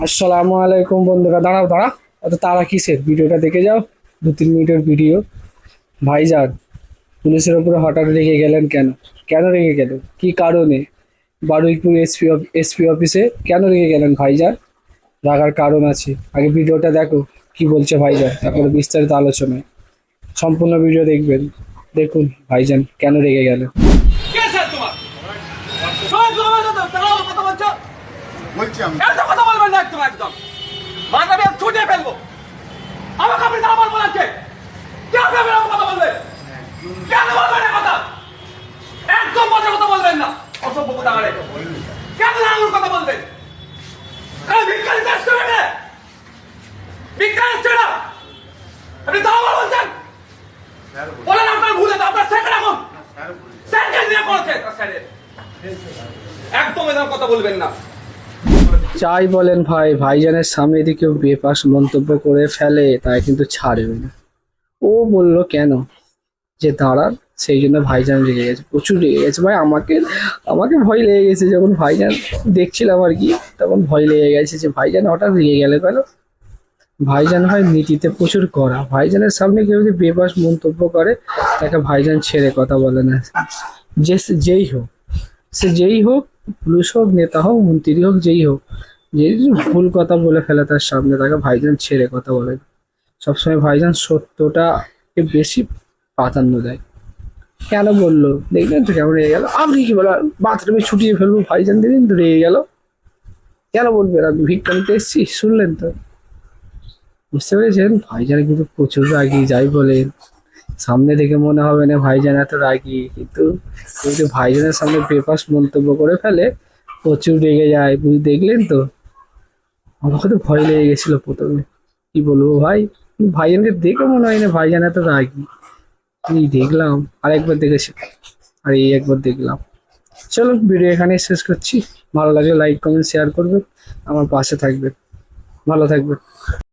আসসালামু আলাইকুম বন্ধুরা, দাঁড়াও দাঁড়া অত তারা কিসের? ভিডিওটা দেখে যাও, দু তিন মিনিটের ভিডিও। ভাইজান, পুলিশের ওপরে হঠাৎ রেগে গেলেন কেন? কেন রেগে গেলেন? কি কারণে? বারুইপুর এসপি এসপি অফিসে কেন রেগে গেলেন ভাইজান? রাগার কারণ আছে। আগে ভিডিওটা দেখো, কি বলছে ভাইজান, তারপরে বিস্তারিত আলোচনায়। সম্পূর্ণ ভিডিও দেখবেন। দেখুন ভাইজান কেন রেগে গেলেন কে স্যার তোমার সবাই তোমার কথা দাঁড়াও কথা বলছো বলছি আমি। এত কথা বলবেন না একদম একদম। মাথা দিয়ে ছুটিয়ে ফেলব। আমাকে আপনি দাঁড়া বলব লাগছে কেন আপনি এরকম কথা বলবেন কেন বলবেন কথা? একদম মজার কথা বলবেন না। অসভ্য কথা মানে কেন আঙুর কথা বলবেন? এই ভিক্ষারি চাষ করে না ভিক্ষারি ছেড়া আপনি দাঁড়া বলছেন? বলেন আপনার ভুলে তো আপনার স্যার এখন স্যারকে নিয়ে করেছে। একদম এরকম কথা বলবেন না। চাই বলেন ভাই, ভাইজানের সামনে যদি কেউ বেপাস মন্তব্য করে ফেলে, তাই কিন্তু ছাড়বে না। ও বলল, কেন? যে দাঁড়ান, সেই জন্য ভাইজান রেগে গেছে, প্রচুর রেগে গেছে ভাই, আমাকে আমাকে ভয় লেগে গেছে। যখন ভাইজান দেখছিলাম আর কি, তখন ভয় লেগে গেছে যে ভাইজান হঠাৎ রেগে গেলে কেন? ভাইজান হয় নীতিতে প্রচুর করা ভাইজানের সামনে কেউ যদি বেবাস মন্তব্য করে, তাকে ভাইজান ছেড়ে কথা বলে না। যে, যেই হোক, সে যেই হোক পুলিশ হোক, নেতা হোক, মন্ত্রী হোক, যেই হোক, যে ভুল কথা বলে ফেলে তার সামনে, তাকে ভাইজান ছেড়ে কথা বলে। সবসময় ভাইজান সত্যটাকে বেশি প্রাধান্য দেয়। কেন বলল? দেখলেন তো কেমন রেগে গেল। আপনি কি বলো, বাথরুমে ছুটিয়ে ফেলব, ভাইজান দিলেন তো রেগে গেল। কেন বলবেন আপনি? ভিক্ষা নিতে এসছি, শুনলেন তো? বুঝতে পেরেছেন? ভাইজান কিন্তু প্রচুর রাগি, যাই বলেন। সামনে দেখে মনে হবে না ভাইজান এত রাগি, কিন্তু কিন্তু ভাইজানের সামনে বেপাস মন্তব্য করে ফেলে, প্রচুর রেগে যায়, বুঝ, দেখলেন তো? আমাকে তো ভয় লেগে গেছিল প্রথমে। কি বলব ভাই? ভাইজানকে দেখে মনে হয় না ভাইজান এত রাগি। এই দেখলাম, আরেকবার দেখেছি। আর, এই একবার দেখলাম। চলো ভিডিও এখানে শেষ করছি। ভালো লাগলে লাইক কমেন্ট শেয়ার করবে আমার পাশে থাকবে ভালো থাকবে